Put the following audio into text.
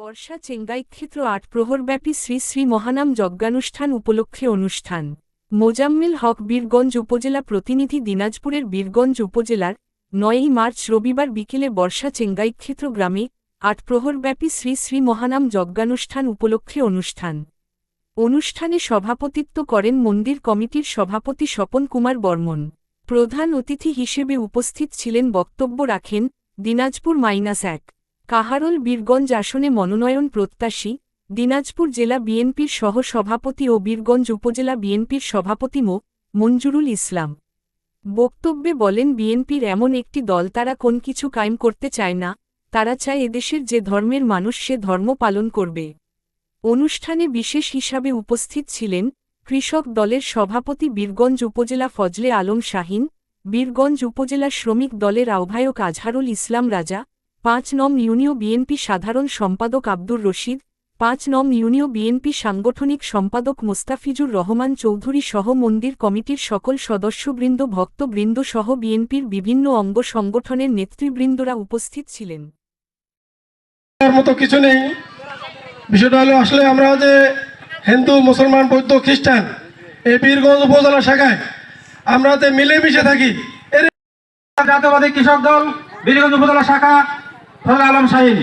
বর্ষা চেঙ্গাই ক্ষেত্র আট প্রহরব্যাপী শ্রী শ্রী মহানাম যজ্ঞানুষ্ঠান উপলক্ষে অনুষ্ঠান। মোজাম্মেল হক বীরগঞ্জ উপজেলা প্রতিনিধি দিনাজপুরের বীরগঞ্জ উপজেলার নয়ই মার্চ রবিবার বিকেলে বর্ষা চেঙ্গাই ক্ষেত্র গ্রামে আট প্রহরব্যাপী শ্রী শ্রী মহানাম যজ্ঞানুষ্ঠান উপলক্ষে অনুষ্ঠান। অনুষ্ঠানে সভাপতিত্ব করেন মন্দির কমিটির সভাপতি স্বপন কুমার বর্মন। প্রধান অতিথি হিসেবে উপস্থিত ছিলেন বক্তব্য রাখেন দিনাজপুর মাইনাস এক। কাহারল বীরগঞ্জ আসনে মনোনয়ন প্রত্যাশী, দিনাজপুর জেলা বিএনপির সহ-সভাপতি ও বীরগঞ্জ উপজেলা বিএনপির সভাপতি মো. মঞ্জুরুল ইসলাম। বক্তব্যে বলেন, বিএনপির এমন একটি দল তারা কোন কিছু কায়েম করতে চায় না, তারা চায় এদেশের যে ধর্মের মানুষ সে ধর্ম পালন করবে। অনুষ্ঠানে বিশেষ হিসাবে উপস্থিত ছিলেন কৃষক দলের সভাপতি বীরগঞ্জ উপজেলা ফজলে আলম শাহিন, বীরগঞ্জ উপজেলা শ্রমিক দলের আহ্বায়ক আজহারুল ইসলাম রাজা পাঁচ নম ইউনিয় বিএনপি সাধারণ সম্পাদক আব্দুর রশিদ, পাঁচ নম ইউনিয় বিএনপি সাংগঠনিক সম্পাদক মোস্তাফিজুর রহমান চৌধুরী সহ মন্দির কমিটির সকল সদস্যবৃন্দ ভক্তবৃন্দ সহ বিএনপির বিভিন্ন অঙ্গ সংগঠনের নেতৃবৃন্দরা উপস্থিত ছিলেন। মতো কিছু নেই। বিষয়টা হলো আসলে আমরা যে হিন্দু, মুসলমান, বৌদ্ধ, খ্রিস্টান এই বীরগঞ্জ উপজেলা শাখায় আমরা যে মিলেমিশে থাকি জাতীয়বাদী কৃষক দল বীরগঞ্জ উপজেলা শাখা ফজল আলম শাহিন